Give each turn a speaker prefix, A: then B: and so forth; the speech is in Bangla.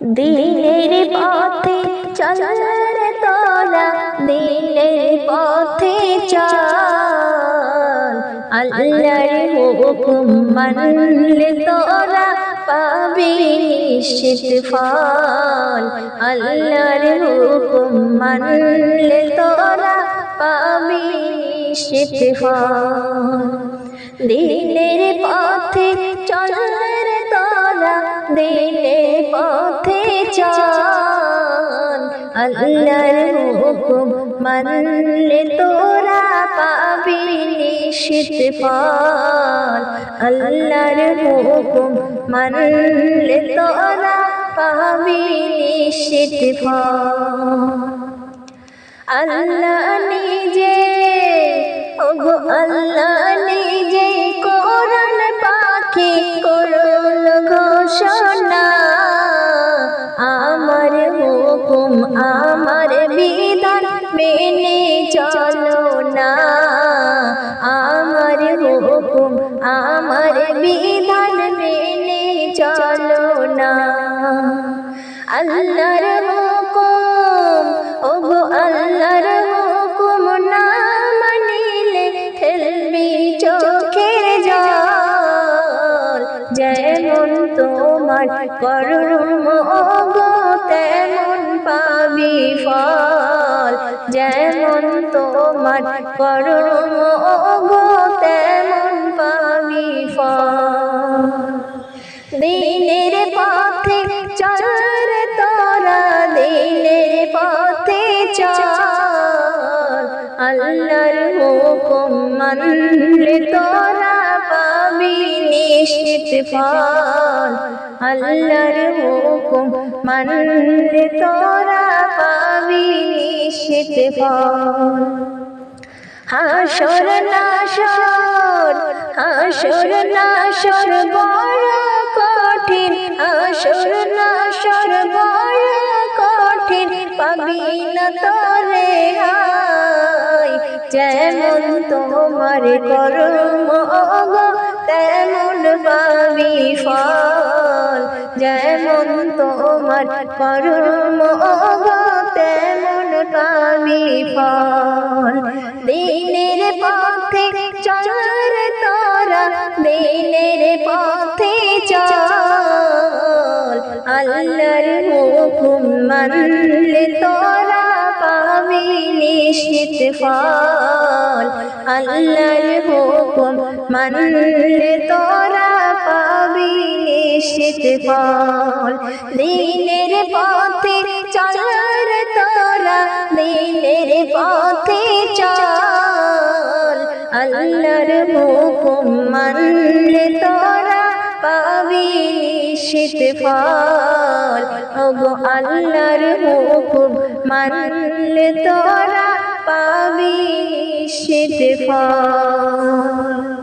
A: দিনের পথে চল রে তোরা দিনের পথে চল। আল্লাহর হুকুম মানলে তোরা পাবি নিশ্চিত ফল। আল্লাহর হুকুম মানলে তোরা পাবি নিশ্চিত ফল। দিনের পথে চল আল্লাহর হুকুম মানলে তোরা পাবি নিশ্চিত ফল। আল্লাহর হুকুম মানলে তোরা পাবি নিশ্চিত ফল। আল্লাহ আমার বিধান মেনে চলো না। আল্লাহর হুকুম, ওগো আল্লাহর হুকুম না মানিলে ফেলবি চোখের জল। যেমন তোমার করুম ওগো, তেমন পাবি ফল। যেমন তোমার করুম দিনের পথে চল রে তোরা দিনের পথে চল আল্লাহর হুকুম মানলে তোরা পাবি নিশ্চিত ফল। আল্লাহর হুকুম মানলে তোরা পাবি নিশ্চিত ফল। হাসর নাশর হাসর নাশর বড় হাসর নাশর বড় কঠিন পাবি না তোরে হাই যেমন তোমার কর্ম তেমন পাবি ফল। যেমন তোমার কর্ম তেমন পাবি ফল। দিনের পথে চল রে তোরা, দিনের পথে মানলে তোরা পাবি নিশ্চিত ফল। আল্লাহর হুকুম মানলে তোরা পাবি নিশ্চিত ফল। দিনের পথে চল রে তোরা দিনের পথে চল। আল্লাহর হুকুম মানলে তোরা পাবি নিশ্চিত ফল হব আল্লাহর হুকুম। মানলে তোরা পাবি শীত ফল।